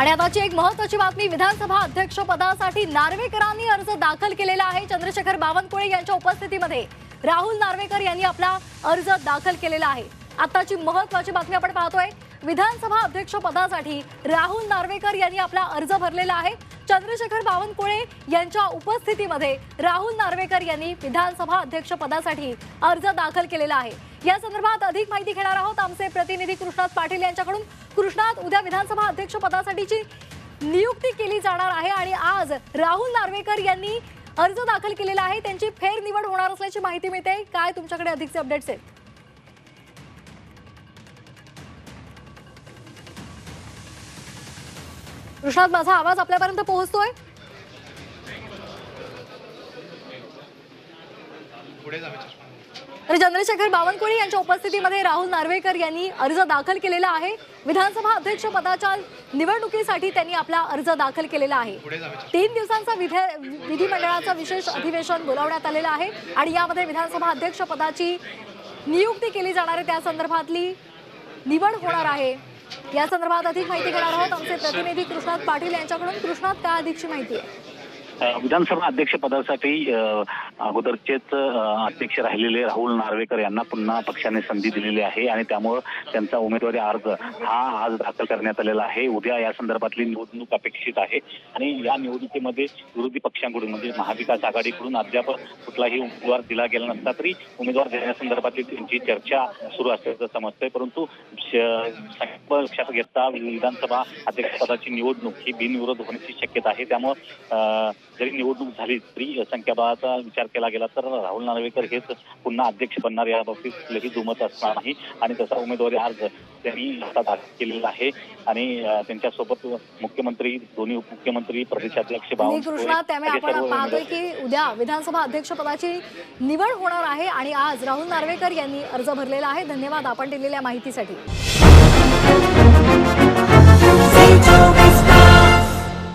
आणि आताची एक महत्वाची बातमी विधानसभा अध्यक्ष पदासाठी नार्वेकरांनी अर्ज दाखल केलेला आहे चंद्रशेखर बावनकुळे यांच्या उपस्थितीमध्ये. राहुल नार्वेकर यांनी आपला अर्ज दाखल केलेला आहे. आताची महत्वाची बातमी आपण पाहतोय. विधानसभा अध्यक्ष पदासाठी राहुल नार्वेकर यांनी आपला अर्ज भरलेला आहे. चंद्रशेखर बावनकुळे यांच्या उपस्थितीमध्ये राहुल नार्वेकर यांनी विधानसभा अध्यक्ष पदासाठी अर्ज दाखल केलेला आहे. या संदर्भात अधिक माहिती घेणार आहोत आमचे प्रतिनिधी कृष्णात पाटील यांच्याकडून. कृष्णात उद्या विधानसभा अध्यक्ष पदासाठीची नियुक्ती केली जाणार आहे आणि आज राहुल नार्वेकर यांनी अर्ज दाखल केलेला आहे. त्यांची फेरनिवड होणार असल्याची माहिती मिळते. काय तुमच्याकडे अधिकचे अपडेट्स आहेत? कृष्णात माझा आवाज आपल्यापर्यंत पोहोचतोय? तर चंद्रशेखर बावनकुळे यांच्या उपस्थितीमध्ये राहुल नार्वेकर यांनी अर्ज दाखल केलेला आहे. विधानसभा अध्यक्ष पदाच्या निवडणुकीसाठी त्यांनी आपला अर्ज दाखल केलेला आहे. तीन दिवसांचा विधे विधिमंडळाचं विशेष अधिवेशन बोलावण्यात आलेलं आहे आणि यामध्ये विधानसभा अध्यक्ष पदाची नियुक्ती केली जाणार आहे. त्या संदर्भातली निवड होणार आहे. या संदर्भात अधिक माहिती घेणार आहोत आमचे प्रतिनिधी कृष्णात पाटील यांच्याकडून. कृष्णात काय अधिकची माहिती आहे? विधानसभा अध्यक्षपदासाठी अगोदरचेच अध्यक्ष राहिलेले राहुल नार्वेकर यांना पुन्हा पक्षाने संधी दिलेली आहे आणि त्यामुळं त्यांचा उमेदवारी अर्ज हा आज दाखल करण्यात आलेला आहे. उद्या या संदर्भातली निवडणूक अपेक्षित आहे. आणि या निवडणुकीमध्ये विरोधी पक्षांकडून म्हणजे महाविकास आघाडीकडून अद्याप कुठलाही उमेदवार दिला गेला नसला तरी उमेदवार देण्यासंदर्भातली त्यांची चर्चा सुरू असल्याचं समजतंय. परंतु लक्षात घेता विधानसभा अध्यक्षपदाची निवडणूक ही बिनविरोध होण्याची शक्यता आहे. त्यामुळं जरी निवडणूक झाली तरी संख्याबळाचा विचार केला गेला तर राहुल नार्वेकर हेच पुन्हा अध्यक्ष बनणार या बाबतीत कुठलंही दुमत असणार नाही. आणि तसा उमेदवारी अर्ज त्यांनी आता दाखल केलेला आहे. आणि त्यांच्यासोबत मुख्यमंत्री दोन्ही उपमुख्यमंत्री प्रदेशाध्यक्ष कृष्णा त्यामुळे आपण पाहतोय की उद्या विधानसभा अध्यक्ष पदाची निवड होणार आहे आणि आज राहुल नार्वेकर यांनी अर्ज भरलेला आहे. धन्यवाद आपण दिलेल्या माहितीसाठी.